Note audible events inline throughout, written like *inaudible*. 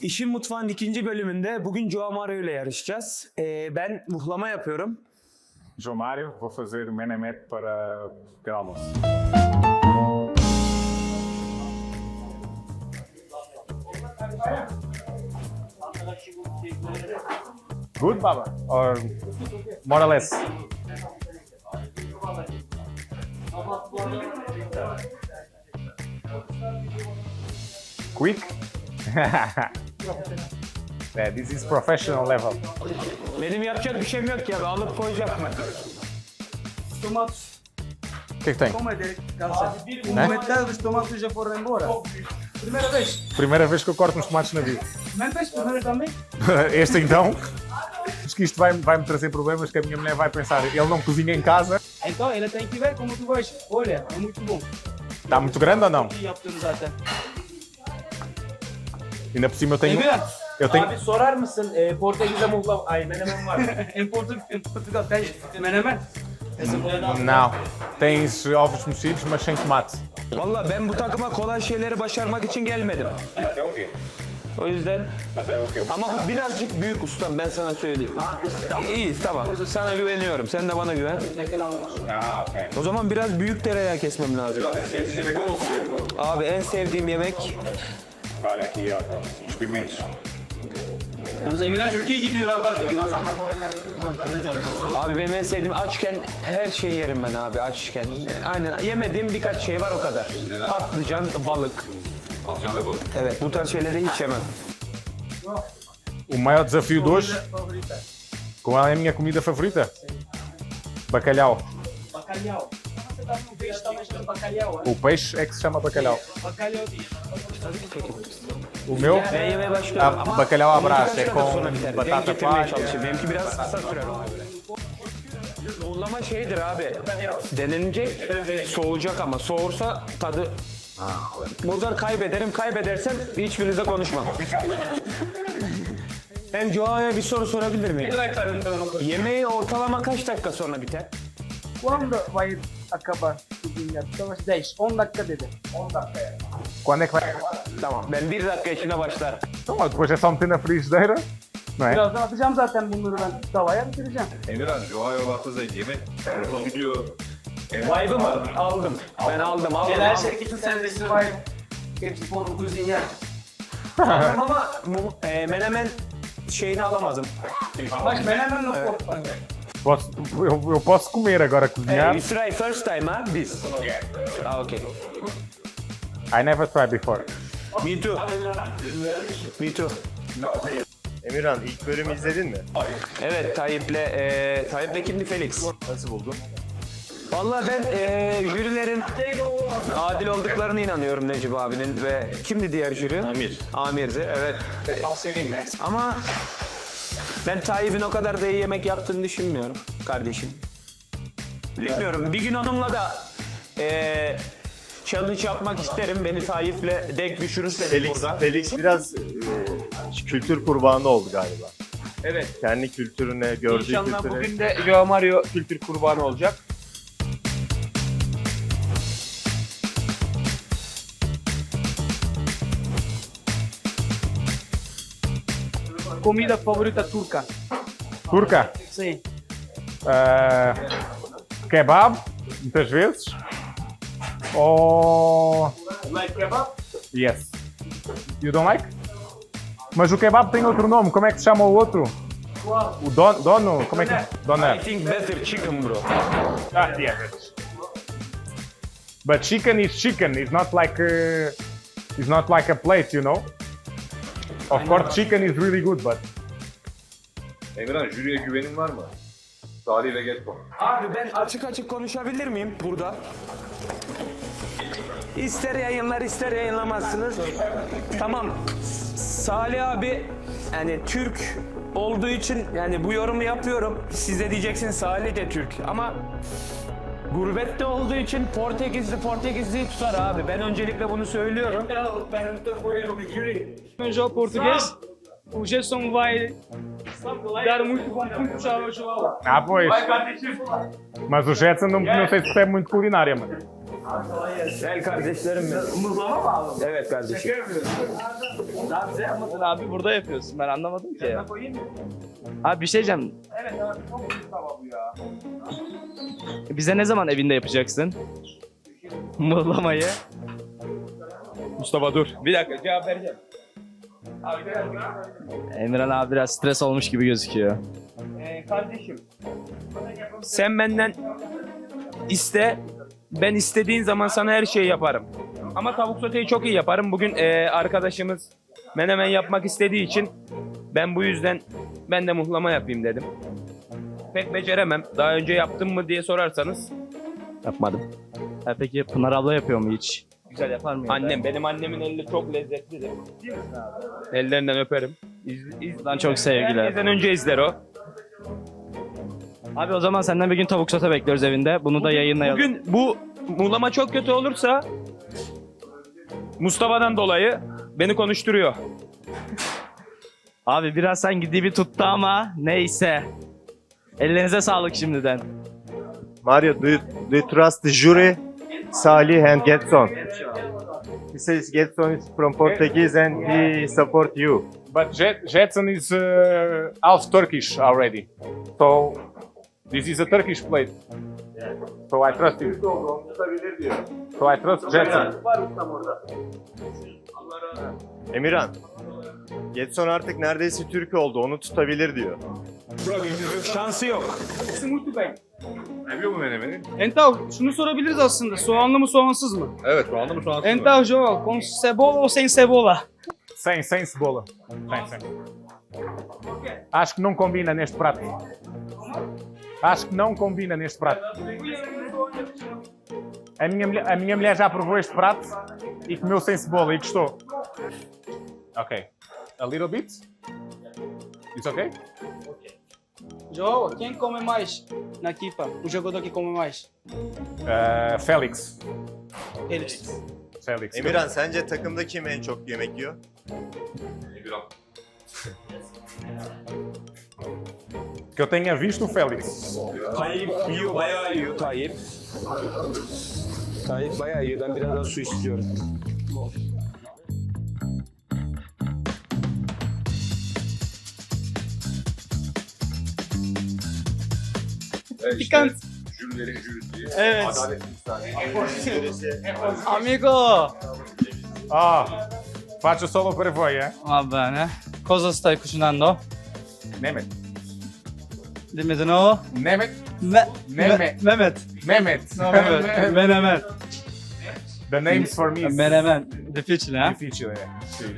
İşin Mutfağı'nın ikinci bölümünde bugün Joao ile yarışacağız. Ee, ben muhlama yapıyorum. João Mário, vou fazer menemet para pequeno. Good, Baba? Or more or less? Quick? *laughs* yeah, this is professional level. Benim yapacak bir şeyim yok ya. Alıp koyacağım. Tomates, O que é que tem? como é dele? Calça. Metade dos tomates já foram embora. Primeira vez. Primeira vez que eu corto uns tomates na vida. Não fez primeiro também? *laughs* Este então, acho que isto vai, vai me trazer problemas que a minha mulher vai pensar, ele não cozinha em casa. Então ele tem que ver como tu vais. Olha, é muito bom. Está muito grande ou não? Zaten. Ainda por cima eu tenho. Abi sorar mısın e, Portekiz'de muhlam... Ay menemen var *laughs* em Portugal, Portugal tens menemen? Não. Tens ovos mexidos, mas sem tomate. Valla ben bu takıma kolay şeyleri başarmak için gelmedim. O yüzden ama birazcık büyük ustam ben sana söyleyeyim. İyi tamam sana güveniyorum sen de bana güven. O zaman biraz büyük tereyağı kesmem lazım. Abi en sevdiğim yemek Olha aqui, ó. Os pimentos. Yalnız Emirhan Türkiye'ye gidiyor abi. Benim en sevdiğim açken her şeyi yerim ben abi açken. Aynen yemediğim birkaç şey var o kadar. Patlıcan, balık. Evet bu tarz şeyleri hiç yemem. O maior desafio de hoje, qual é a minha comida favorita? Bacalhau. Bacalhau. Dá um peixe também chama bacalhau. O peixe é que se chama bacalhau. Bacalhau. O meu, Ben yemeye başlıyorum. Ah, ama bacalhau à brás, é com batata getirmeye palha. Benimki biraz kısa sürer ona göre. Muhlama şeydir abi. Denenince soğuyacak ama soğursa tadı Buradan kaybederim, kaybedersem hiçbirinize konuşmam. Ben Joa'ya bir soru sorabilir miyim? Yemeği ortalama kaç dakika sonra biter? Quando vai acabar cozinhar? Talvez 10, 10 dakika dedi. 10 dakika yani. Quando é que vai? Tamam, ben bir dakika içinde başlarım. Então, depois é só meter na frigideira, não é? Birazdan atacağım zaten bunları ben tavaya bitireceğim. Emirhan, Joao vai fazer yemek yapabiliyor. Vibe'ı mı? Aldım. Ben aldım, aldım. Tu sempre vai que tu for cozinhar. Aldım ama mu- e, menemen şeyini alamadım. Mas menemen não pode. Posso, eu, eu posso comer agora cozinhar. we try first time ha biz. Ah, okay. I never tried before. Me too. Me too. Emirhan ilk bölümü izledin mi? Evet Tayyip'le e, Tayyip'le kimdi Felix? Nasıl buldun? Vallahi ben e, jürilerin adil olduklarına inanıyorum Necip abinin ve kimdi diğer jüri? Amir. Amir'di evet. Ama ben Tayyip'in o kadar da iyi yemek yaptığını düşünmüyorum kardeşim. Bilmiyorum bir gün onunla da e, challenge yapmak isterim. Beni Tayyip'le denk düşürürse Felix, burada. Felix biraz e, kültür kurbanı oldu galiba. Evet. Kendi kültürüne, gördüğü İnşallah kültüre. bugün de Joao Mario kültür kurbanı olacak. Comida favorita turca. Turca, Sim. ah, kebab, muitas vezes. Ou. Like kebab? Yes. You don't like? Mas o kebab tem outro nome, como é que se chama o outro? O don, dono? Como é que. I Doner. think better chicken bro. Ah, yes. But chicken is chicken. It's not like a, it's not like a plate, you know. Of course, chicken is really good, but Emirhan, jüriye güvenin var mı? Salih ve Getko. Abi ben açık açık konuşabilir miyim burada? İster yayınlar ister yayınlamazsınız. Tamam. Salih abi yani Türk olduğu için yani bu yorumu yapıyorum. Siz de diyeceksiniz Salih de Türk ama gurbette olduğu için Portekizli Portekizli tutar abi. Ben öncelikle bunu söylüyorum. Önce o português. O Gerson vai dar muito bom ponto ao João. ah, pois. Mas o Jetson não, não sei se percebe muito culinária, mano. Gel kardeşlerim benim. Muzlama mı abi? Evet kardeşim. Bize anlatın. Abi burada yapıyorsun ben anlamadım ki. Mı? Abi bir şey diyeceğim. Evet abi çok tava bu ya. Bize ne zaman evinde yapacaksın? Mıhlamayı. Mustafa dur. Bir dakika cevap vereceğim. Emirhan abi biraz stres olmuş gibi gözüküyor. Ee, kardeşim. Sen benden iste. Ben istediğin zaman sana her şeyi yaparım. Ama tavuk soteyi çok iyi yaparım. Bugün ee, arkadaşımız menemen yapmak istediği için ben bu yüzden ben de muhlama yapayım dedim. Pek beceremem. Daha önce yaptım mı diye sorarsanız yapmadım. Ha, peki Pınar abla yapıyor mu hiç? Güzel yapar mı? ya da? Annem, benim annemin eli çok lezzetlidir. Ellerinden öperim. İz, iz, Buradan çok sevgiler. Herkesten önce izler o. Abi o zaman senden bir gün tavuk sote bekliyoruz evinde. Bunu da yayınlayalım. Bugün bu muhlama çok kötü olursa Mustafa'dan dolayı beni konuşturuyor. Abi biraz sen giddiği bir tuttu ama neyse. Ellerinize sağlık şimdiden. Mario, do you, do you trust the jury? Salih and Getson. He says Getson is from Portuguese and he support you. But Jet, Jetson is uh, half Turkish already. So this is a Turkish plate. So I trust him. So I trust Jetson. Emirhan. Getson artık neredeyse Türk oldu. Onu tutabilir diyor. Şansı yok. Seviyor mu menemeni? Entav şunu sorabiliriz aslında. Soğanlı mı soğansız mı? Evet soğanlı mı soğansız mı? Entav Joel, com cebola ou sem cebola? Sem, sem cebola. Sem, sem. Acho que não combina neste prato. Acho que não combina neste prato. A minha, mulher- a minha mulher já provou este prato e comeu sem cebola e gostou. Ok. A little bit? It's okay? Joel, quem come mais na equipa? O jogador que come mais? Uh, Félix. Eles. Félix. Emirhan sence takımda kim en çok yemek yiyor? Que eu tenha visto o Félix. Tayyip yiyor, bayağı yiyor Tayyip. Tayyip bayağı yiyor. Ben biraz daha su istiyorum. Evet, Pikant. Jürilerin jürisi. Evet. Adalet İhsanı. Amigo! Ah, faccio solo per voi, eh? Va bene. Cosa stai cucinando? Mehmet. Dimmi di nuovo. Mehmet. Me- Mehmet. Me- Mehmet. Mehmet. Mehmet. Menemen. The names for me is Menemen. Difficile, eh? difficile. Sì.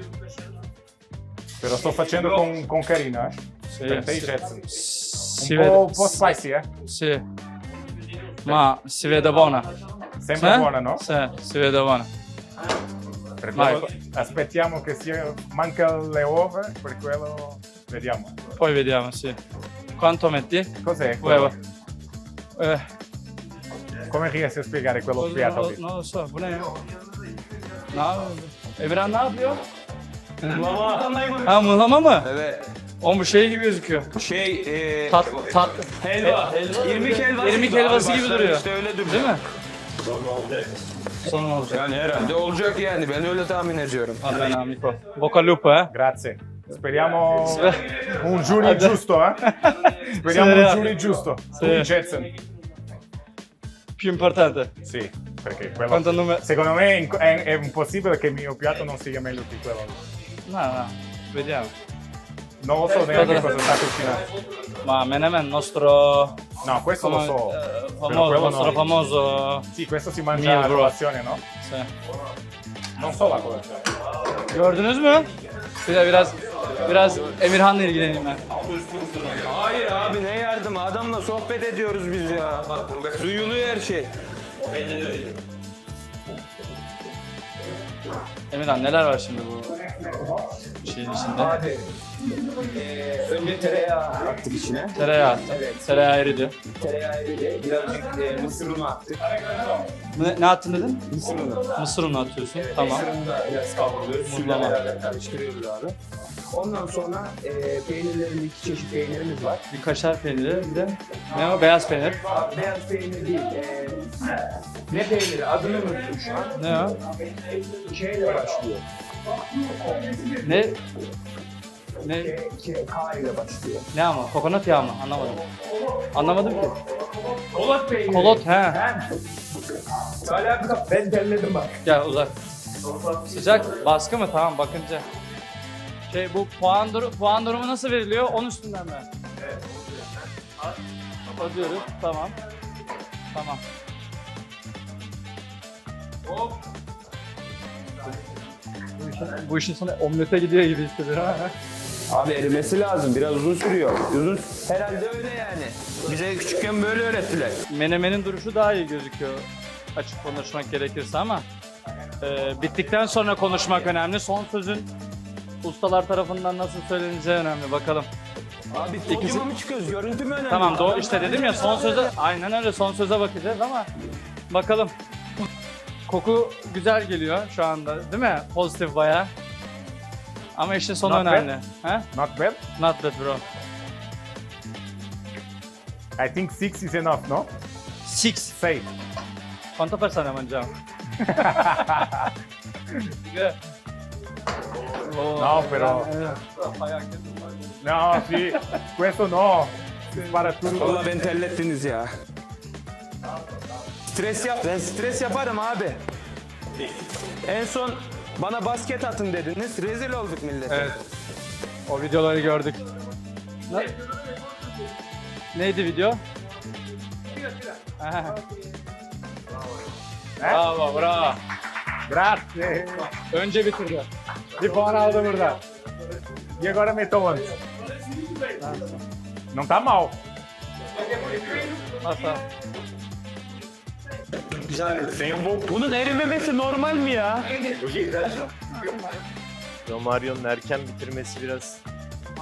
Però sto facendo con, con carino, eh? per te sì. Jetson. Un Si po', vede. un po' spicy, eh? Sì. Ma si vede buona. Sembra Eh? buona, no? Sì, si vede buona. Per Vai. quello aspettiamo che sia... Manca le uova, per quello... Vediamo. Poi vediamo, sì. Quanto metti? Cos'è? Uova. quello? Eh, Come riesci a spiegare quello non, sfiato lo- lì? non lo so, bu ne? Ne Emirhan ne yapıyor? Ha mıhlama mı? Evet. O bu şey gibi gözüküyor. Şey, e, Tat, tat, helva. İrmik helvası İrmik helvası gibi duruyor. İşte öyle duruyor. değil mi? Son olacak. Yani herhalde olacak yani. Ben öyle tahmin ediyorum. Va bene amico. Bocca al lupo, eh? Grazie. Speriamo un giury giusto, eh? Speriamo un giury giusto. Sì. Con Jetson. Più importante. Sì, perché quello... Quanto numero... Secondo me è, è- è impossibile che il mio piatto non sia meglio di quello. No, no, vediamo. Non lo so neanche cosa sta cucinando. Ma Menemen, nostro... No, questo lo so. eh, Però famoso, quello nostro no. famoso... Sì, questo si mangia Mio bro. colazione, no? Sì. Non so la colazione. Gördünüz mü? Bir de biraz biraz Emirhan'la ilgileneyim ben. Hayır abi ne yardım? Adamla sohbet ediyoruz biz ya. Duyuluyor her şey. Emirhan neler var şimdi bu şeyin içinde? Önce tereyağı attık içine. Tereyağı attım. Tereyağı eridi. Tereyağı eridi. Birazcık e, mısır unu attık. Ne, ne attın dedin? Mısır unu. Mısır unu atıyorsun. Tamam. Biraz kavruluyoruz. Suyla Muhlama. beraber karıştırıyoruz abi. Ondan sonra e, peynirlerin iki çeşit peynirimiz var. Bir kaşar peyniri, bir de ne o? Beyaz peynir. Abi beyaz peynir değil. E, ne peyniri? Adını unuttum şu an. Ne o? Şeyle başlıyor. Ne? Ne? K, ile başlıyor. Ne ama? Kokonat yağı mı? Anlamadım. Anlamadım ki. Kolot peyniri. Kolot he. Abi kap- ben terledim bak. Gel uzak. Sıcak. Baskı mı? Tamam bakınca. Şey bu puan, dur puan durumu nasıl veriliyor? 10 üstünden mi? Evet. Ödüyoruz. Tamam. Tamam. Bu işin, bu işin sonu omlete gidiyor gibi hissediyorum. Abi erimesi lazım. Biraz uzun sürüyor. Uzun herhalde öyle yani. Bize küçükken böyle öğrettiler. Menemenin duruşu daha iyi gözüküyor açık konuşmak gerekirse ama e, bittikten sonra konuşmak önemli. Son sözün ustalar tarafından nasıl söyleneceği önemli. Bakalım. Abi İkisi- podyuma mı çıkıyoruz? Görüntü mü önemli? Tamam doğru işte dedim ya son söze aynen öyle son söze bakacağız ama bakalım. Koku güzel geliyor şu anda değil mi? Pozitif bayağı. Ama işin sonu Not bad. önemli. He? Not bad. Not bad bro. I think six is enough, no? Six. Safe. ¿Cuánto persona mangiamo? No, pero... No, sì, questo no. Spara tutto. Valla beni terlettiniz ya. Stres yap. Ben stres yaparım abi. En son bana basket atın dediniz. Rezil olduk millete. Evet. O videoları gördük. Ne? Neydi video? Aha. Bravo, bravo. Grazie. Önce bitirdi. Bir puan aldı burada. E agora metto 11. Não tá mal. Nasıl? Bunun erimemesi normal mi ya? Romario'nun erken bitirmesi biraz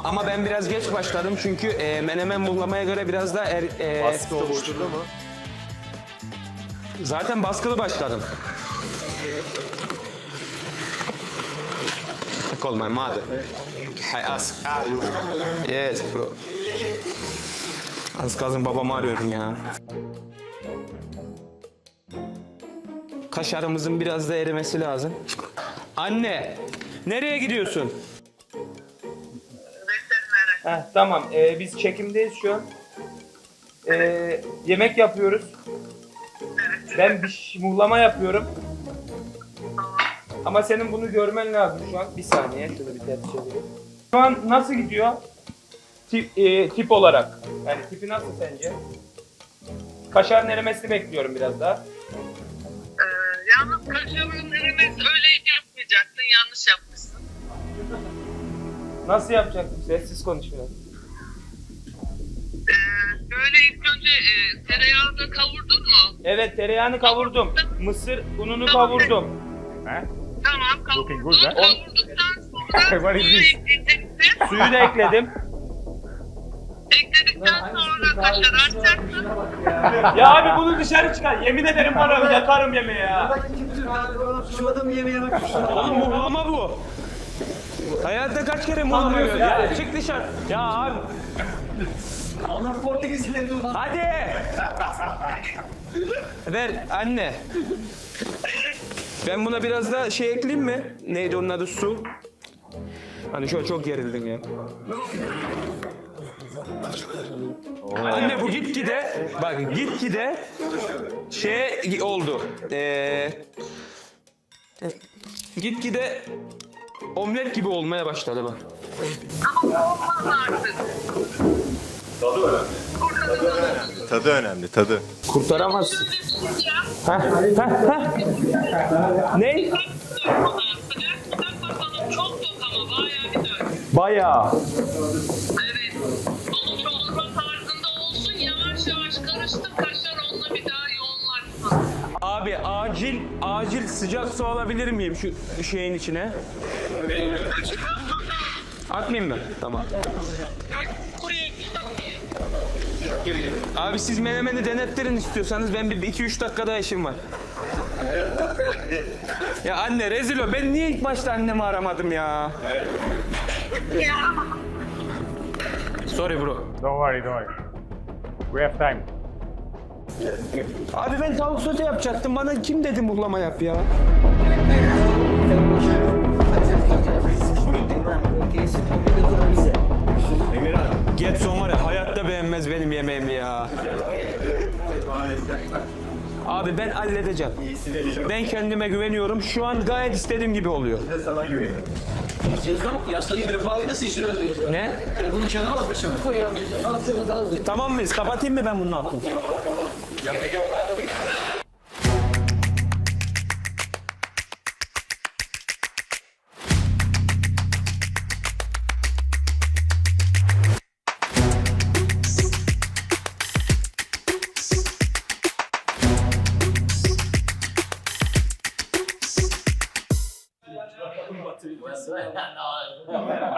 Ama ben biraz geç başladım çünkü e, menemen muhlamaya göre biraz da er, e, baskı oluşturdu mu? zaten baskılı başladım. Call my mother. I ask. Yes bro. Az kalsın babamı arıyorum ya. Kaşarımızın biraz da erimesi lazım. Anne, nereye gidiyorsun? Heh, tamam, ee, biz çekimdeyiz şu an. Ee, yemek yapıyoruz. Ben bir muhlama yapıyorum. Ama senin bunu görmen lazım şu an. Bir saniye, şurada bir ters çevireyim. Şu an nasıl gidiyor? Tip, e, tip olarak. Yani tipi nasıl sence? Kaşarın erimesini bekliyorum biraz daha. Ee, yalnız kaşarın erimesi öyle yapmayacaktın, yanlış yapmışsın. Nasıl yapacaktım? Sessiz konuş biraz. Ee, böyle ilk önce e, tereyağında kavurdun mu? Evet tereyağını kavurdum. Mısır ununu kavurdum. Eh? Tamam Looking kavurdun. good, huh? Kavurduktan sonra *laughs* What is suyu this? Suyu da ekledim. Ekledikten sonra kaşar. Ya abi bunu dışarı çıkar. Yemin ederim bana yakarım yemeğe ya. Şu adamı yemeğe bak. Oğlum muhlama bu. Hayatta kaç kere muhlama yiyor ya? Çık dışarı. Ya abi. Onlar Portekizlileri Hadi. Ver anne. Ben buna biraz da şey ekleyeyim mi? Neydi onun adı su? Hani şöyle çok gerildin ya. Anne bu gitgide bak gitgide şey oldu. Ee, gitgide omlet gibi olmaya başladı bak. Ama olmaz artık. Tadı önemli, tadı. Kurtaramazsın. Şöyle bir şey yap. Ne? Sıcak bakalım çok tok ama bayağı Acil acil sıcak su alabilir miyim şu şeyin içine? Atmayayım mı? Tamam. Abi siz menemeni denettirin istiyorsanız ben bir 2-3 dakikada işim var. ya anne rezil o. Ben niye ilk başta annemi aramadım ya? Sorry bro. Don't worry, don't worry. We have time. Abi ben tavuk sote yapacaktım. Bana kim dedi muhlama yap ya? Getson var ya hayatta beğenmez benim yemeğimi ya. Abi ben halledeceğim. Ben kendime güveniyorum. Şu an gayet istediğim gibi oluyor. Ne? Tamam mıyız? Kapatayım mı ben bunun altını?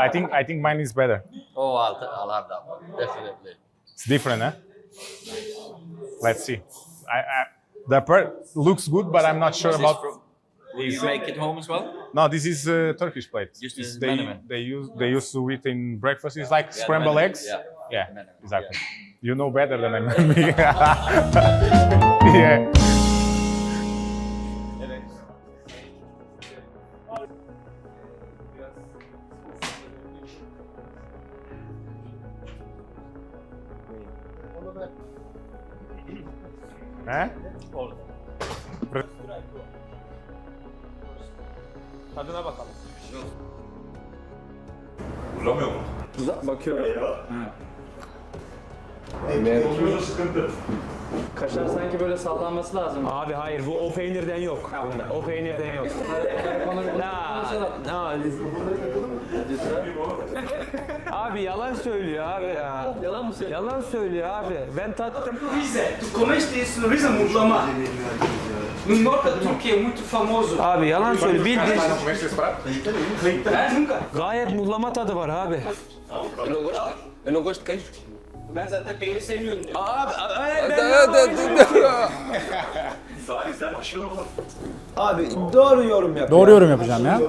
I think I think mine is better. Oh, I'll, I'll have that one, definitely. It's different, huh? Let's see. I, I the part looks good, but I'm not sure about. Will you make it home as well? No, this is a Turkish plate. Just they menemen. they use they used to eat in breakfast. It's like Yeah, scrambled eggs. yeah. yeah exactly. yeah. You know better than I me. *laughs* yeah. He? Tadına bakalım. Uzamıyor mu? Kaşar sanki böyle sallanması lazım. Abi hayır bu o peynirden yok. O peynirden yok. Na, na. Abi yalan söylüyor abi ya. Yalan mı söylüyor? Yalan söylüyor abi. Ben tattım. Rize. Tu comeste isso no Rize muhlama. No norte da Turquia é muito famoso. Abi yalan söylüyor. Bildiğin gayet muhlama tadı var abi. Eu não gosto de queijo. Ben zaten peynir sevmiyorum. Abi, abi doğru yorum yap. Doğru yorum yapacağım ya.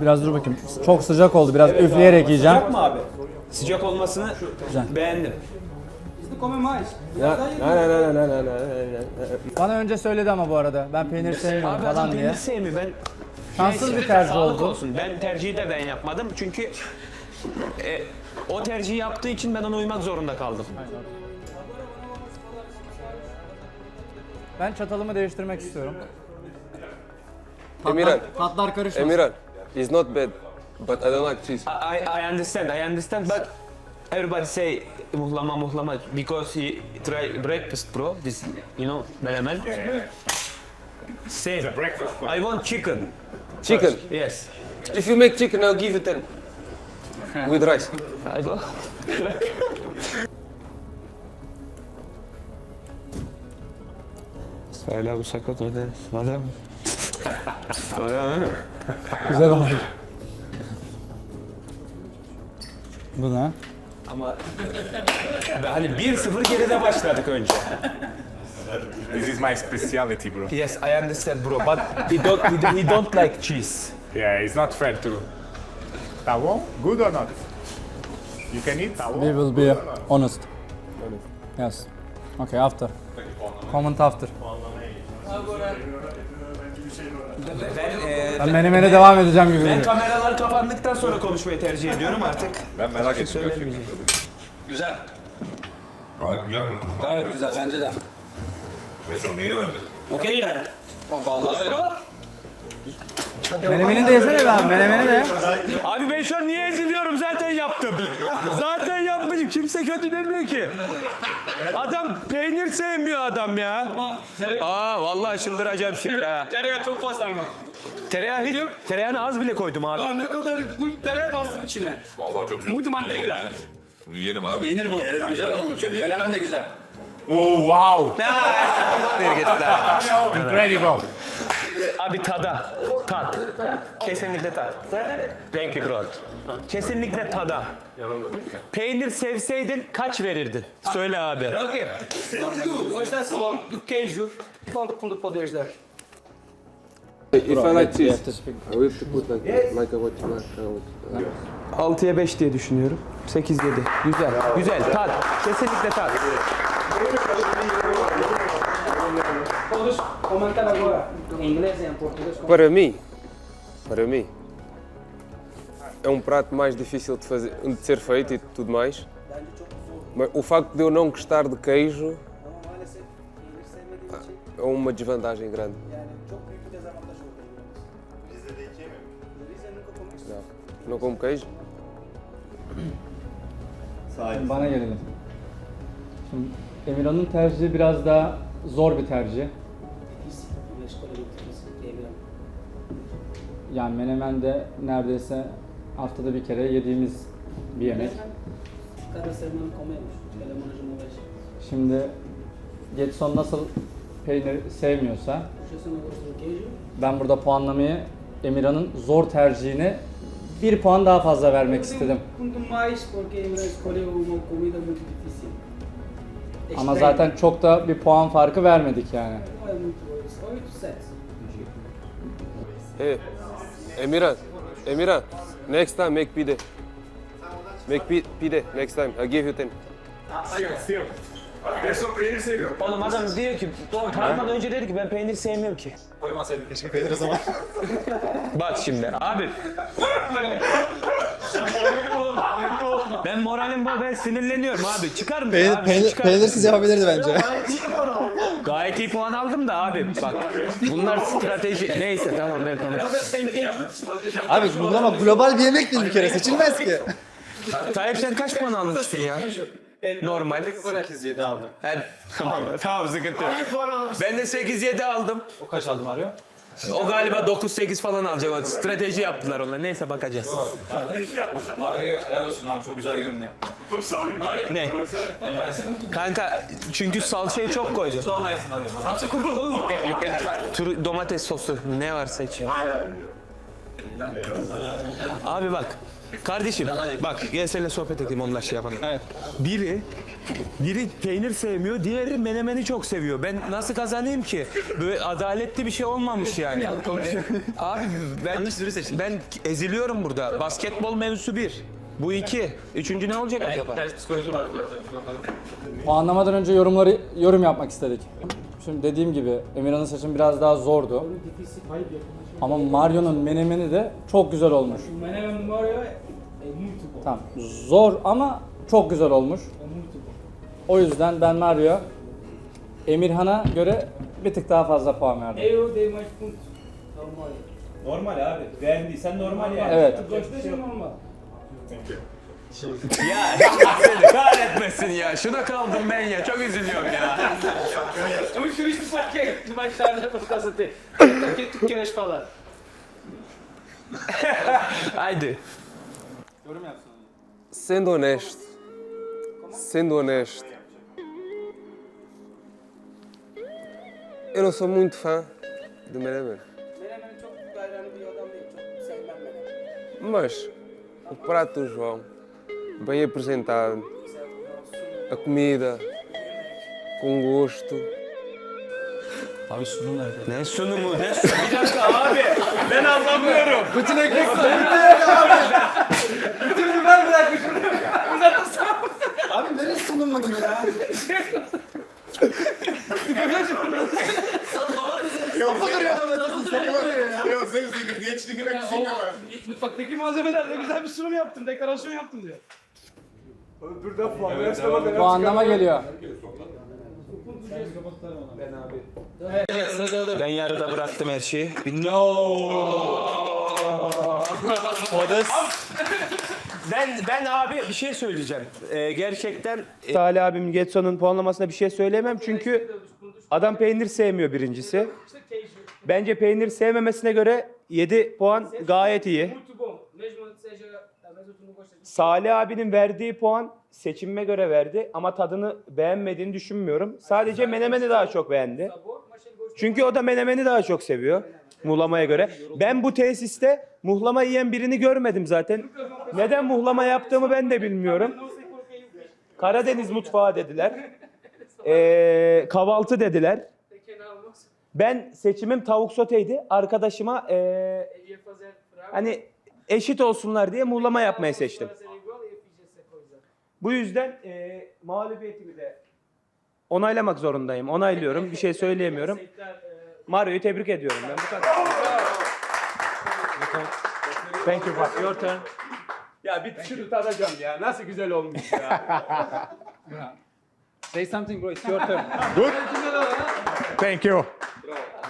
Biraz dur bakayım. Çok sıcak oldu. Biraz üfleyerek yiyeceğim. Sıcak mı abi? Sıcak olmasını beğendim. Não come mais. Bana önce söyledi ama bu arada. Ben peynir sevmiyorum Abi adam falan diye. peynir sevmiyor. Ben Şanssız bir tercih Sağlık oldu. olsun. Ben tercihi de ben yapmadım çünkü e, o tercihi yaptığı için ben ona uymak zorunda kaldım. Ben çatalımı değiştirmek istiyorum. Emirhan, Tatlar karışmasın. Emirhan, it's not bad, but I don't like cheese. I, I understand, I understand but everybody say muhlama muhlama because he try breakfast bro. This you know menemen. Same. I want chicken. Chicken. Yes. If you make chicken, I'll give you 10. With rice. I go. Söyle bu sakat o deriz. Güzel oldu. Bu ne? Ama hani 1-0 geride başladık önce. This is my specialty, bro. Yes, I understand bro, but we don't don't- we don't like cheese. Yeah, it's not fair to. Tavuk, good or not? You can eat tavuk. We will be honest. Yes. Okay, after. Comment after. Ben, e, Ben menemene devam edeceğim gibi. ben duruyor. kameralar kapandıktan sonra konuşmayı tercih ediyorum artık. Ben merak ettim. Söylemeyeceğim. Güzel. Gayet güzel bence de. Beton niye vermedin? Okey yani. Menemeni de yesene be abi. Menemeni de. Abi ben şu an niye eziliyorum? Zaten yaptım. Kimse kötü demiyor ki. Adam peynir sevmiyor adam ya. Aa vallahi çıldıracağım şimdi ha. Tereyağı çok fazla ama. Tereyağı hiç, tereyağını az bile koydum abi. Aa, ne kadar bu tereyağı bastım içine. Vallahi çok güzel. Muito manteca. Bunu yiyelim abi. Peynir bu. Güzel olmuş. De güzel. Oh wow! Incredible. Abi tada. Tat. Kesinlikle tat. You bro. Kesinlikle tada. Peynir sevseydin kaç verirdin? Söyle abi. Ok. Hoje é só do queijo. Quanto fundo poderes dar? If I like this, have to speak. I will have to put like, like a what you like. uh, with, uh, 6'ya 5 diye düşünüyorum. 8 7. Güzel. Güzel. Tat. Kesinlikle tat. Todos agora em inglês e em português. Para mim, para mim, é um prato mais difícil de, fazer, de ser feito e tudo mais. Mas o facto de eu não gostar de queijo é uma desvantagem grande. Não, não como queijo? Bana gelelim. Şimdi Emirhan'ın tercihi biraz daha zor bir tercih. Yani menemen de neredeyse haftada bir kere yediğimiz bir yemek. Şimdi Getson nasıl peynir sevmiyorsa ben burada puanlamayı Emirhan'ın zor tercihine bir puan daha fazla vermek istedim. Ama zaten çok da bir puan farkı vermedik yani. Não é muito bom. 8, 7. Hey, Emirhan, Emirhan, next time make pide. Make pi- pide next time. I give you ten. Oğlum adam diyor ki, tartmadan önce dedi ki ben peynir sevmiyorum ki. Koymasaydım keşke peynir o zaman. *laughs* Bak şimdi abi. *laughs* ben moralim bol ben sinirleniyorum abi. Çıkar mı? abi, çıkar. peynirsiz yapabilirdi bence. Gayet iyi puan aldım da abi bak. Bunlar strateji. Neyse tamam ben konuşayım. Abi bunlar ama global bir yemek değil bir kere seçilmez ki. Tayyip sen kaç puan almışsın ya? Normal. 8-7 aldım. Ben, tamam, tamam sıkıntı yok. Ben de 8-7 aldım. O kaç aldı Mario? O galiba 9-8 falan alacak. O strateji yaptılar onlar. Neyse bakacağız. Ne? Kanka çünkü salçayı çok koydu. Tur domates sosu ne varsa içiyor. Abi bak. Kardeşim bak gel seninle sohbet edeyim onlar şey yapalım. Biri biri peynir sevmiyor, diğeri menemeni çok seviyor. Ben nasıl kazanayım ki? Böyle adaletli bir şey olmamış yani. Abi ben ben eziliyorum burada. Basketbol mevzusu bir. Bu iki. Üçüncü ne olacak acaba? Puanlamadan önce yorumları yorum yapmak istedik. Şimdi dediğim gibi Emirhan'ın seçimi biraz daha zordu. Ama Mario'nun menemeni de çok güzel olmuş. Menemen Mario muito bom. Tamam. Zor ama çok güzel olmuş. Bom. O yüzden ben Mario Emirhan'a göre bir tık daha fazla puan verdim. Dei mais pontos ao Mario. Normal abi. Beğendiysen normal yani. Evet. É normal. Ya seni kahretmesin ya. Şuna kaldım ben ya. Çok üzülüyorum ya. Me fiz porque mais tarde por causa de. O que tu queres falar? Haydi. Sendo honesto, sendo honesto, eu não sou muito fã de menemen. Menemen çok gayranı bir adam değil. Çok sevmem menemen. Mas o prato do João, bem apresentado, a comida, com gosto. Abi sunum nerede? Ne sunumu? Ne sunumu? Bir dakika abi. Ben anlamıyorum. Bütün ekmek Abi neresi sunum ya? Mutfaktaki malzemelerle güzel bir sunum yaptım, dekorasyon yaptım diyor. Puanlama geliyor. Ben yarıda bıraktım her şeyi. Ben ben abi bir şey söyleyeceğim. Ee, gerçekten Salih abim Getson'un puanlamasına bir şey söyleyemem çünkü adam peynir sevmiyor birincisi. Bence peynir sevmemesine göre 7 puan gayet iyi. Salih abinin verdiği puan seçimime göre verdi ama tadını beğenmediğini düşünmüyorum. Sadece menemeni daha çok beğendi. Çünkü o da menemeni daha çok seviyor. Muhlamaya göre. Ben bu tesiste muhlama yiyen birini görmedim zaten. Neden muhlama yaptığımı ben de bilmiyorum. Karadeniz mutfağı dediler. Ee, kahvaltı dediler. Ben seçimim tavuk soteydi. Arkadaşıma eee, hani eşit olsunlar diye muhlama yapmayı seçtim. Bu yüzden eee mağlubiyetimi de onaylamak zorundayım. Onaylıyorum. Bir şey söyleyemiyorum. Mario'yu tebrik ediyorum ben bu kadar. Thank you, Pat. Your turn. Ya bir şunu tadacağım ya. Nasıl güzel olmuş ya. *laughs* Say something bro, it's your turn. *laughs* Good. Thank you.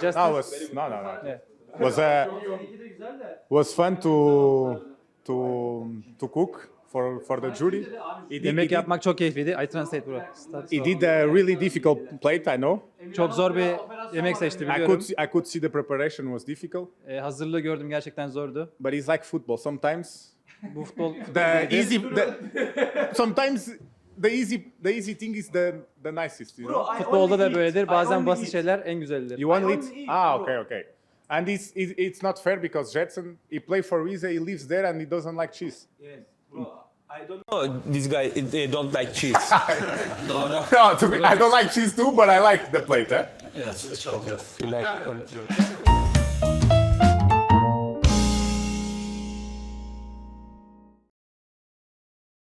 Just That was no, no, no. Was uh, was fun to to to cook for for the jury. He did, Yemek he did, yapmak çok keyifliydi. I translate bro. Start. he did a really difficult plate, I know. Çok zor bir yemek seçti I biliyorum. could see, I could see the preparation was difficult, Ee, hazırlığı gördüm gerçekten zordu. but it's like football. Sometimes Bu futbol the *laughs* easy, the, *laughs* sometimes the easy the easy thing is the the nicest, you know. futbolda da böyledir. Bazen basit şeyler en güzelidir. You want it? Ah, okay, okay. And it's, it's it's not fair because Jetson he play for Rize, he lives there, and he doesn't like cheese. I don't know this guy they don't like cheese. *laughs* no, to be, I don't like cheese too, but I like the plate. Eh? Yes, it's okay. You like